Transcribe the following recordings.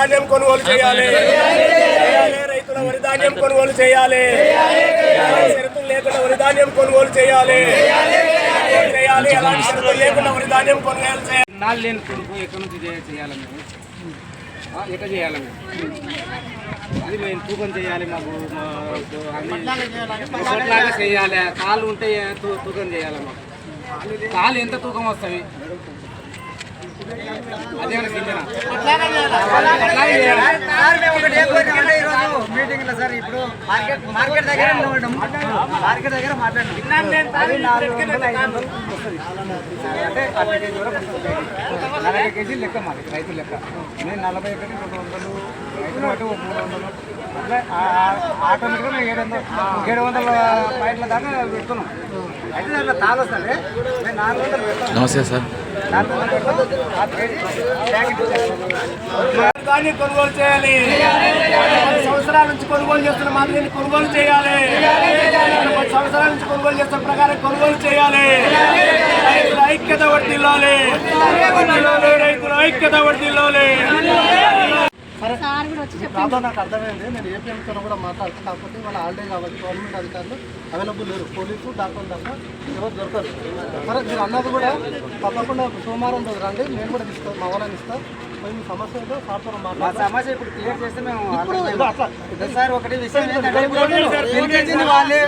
ధాన్యం కొనుగోలు చేయాలి. రైతుల వరి ధాన్యం కొనుగోలు చేయాలి. షరతులు లేకుండా వరి ధాన్యం కొనుగోలు చేయాలి. చేయాలి. ఎలాంటి షరతులు లేకుండా వరి ధాన్యం కొనుగోలు చేయాలి. నాలుగు లేని కొడుకు ఎక్కడి నుంచి చేయాలి మేము ఎక్కడ చేయాలి అది మేము తూకం చేయాలి మాకు మా- అన్ని. చేయాలి. కాళ్ళు ఉంటే తూకం చేయాలి మాకు. కాళ్ళు ఎంత తూకం వస్తుంది మీటింగ్లో సార్ ఇప్పుడు మార్కెట్ మార్కెట్ దగ్గర మార్కెట్ దగ్గర మాట్లాడినాం నాలుగు అంటే కేజీ నలభై కేజీలు లెక్క మాది రైతు లెక్క. నేను నలభై ఒకటి రెండు వందలు రైతులు బట్టి ఒక మూడు వందలు. అట్లా ఆటోమేటిక్గా మేము ఏడు వందలు ఏడు వందల పాయింట్ల దాకా పెడుతున్నాం. అయితే దాంట్లో తాలు వస్తుంది మేము నాలుగు వందలు పెడతాం. నమస్తే సార్. నాలుగు వందలు పెడతాం ఆ కేజీ ప్యాకెట్ ఇచ్చేస్తాం. ధాన్యం కొనుగోలు చేయాలి. పది సంవత్సరాల నుంచి కొనుగోలు చేస్తున్న మాదిరిని కొనుగోలు చేయాలి. పది సంవత్సరాల నుంచి కొనుగోలు చేస్తున్న ప్రకారం కొనుగోలు చేయాలి. ఐక్యత వర్దిల్లాలి రైతుల ఐక్యత వర్దిల్లాలి ప్రాబ్లం నాకు అర్థమైంది నేను ఏపీఎంతో కూడా మాట్లాడుతాను కాకపోతే వాళ్ళ కాబట్టి గవర్నమెంట్ అధికారులు అవైలబుల్ లేరు. పోలీసు డాక్టర్ తప్ప ఎవరు దొరకరు. మీరు అన్నది కూడా తప్పకుండా సోమవారం రోజు రండి. నేను కూడా ఇస్తాను మా వాళ్ళని ఇస్తాను పోయి మీ సమస్య ఏదో సార్తో మా మాట్లాడతాను సమస్య ఇప్పుడు క్లియర్ చేస్తే మేము ఇప్పుడు సార్ ఒకటి విషయం ఏంటంటే ఇప్పుడు పిలిపించింది వాళ్ళే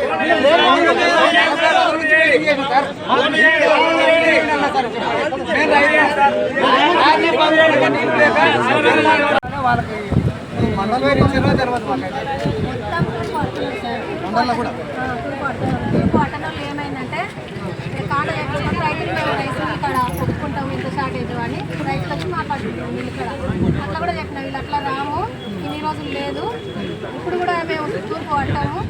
వాళ్ళకి మండలం వేరు ఇచ్చారో తర్వాత మాకైతే మండలంలో కూడా పట్టణంలో ఏమైందంటే కాడ రైతులు మేము రైతులు ఇక్కడ ఒప్పుకుంటాం ఇంత షార్టేజ్ అని రైతులు వచ్చి మాట్లాడుకుంటాం ఇక్కడ అట్లా కూడా చెప్పిన వీళ్ళు అట్లా రాము ఇన్ని రోజులు లేదు ఇప్పుడు కూడా మేము తూర్పు పట్టాము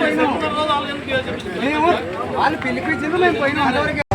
పోయినాం మేము వాళ్ళు పిలిపించిండ్రు మేము పోయినాం. అంతవరకు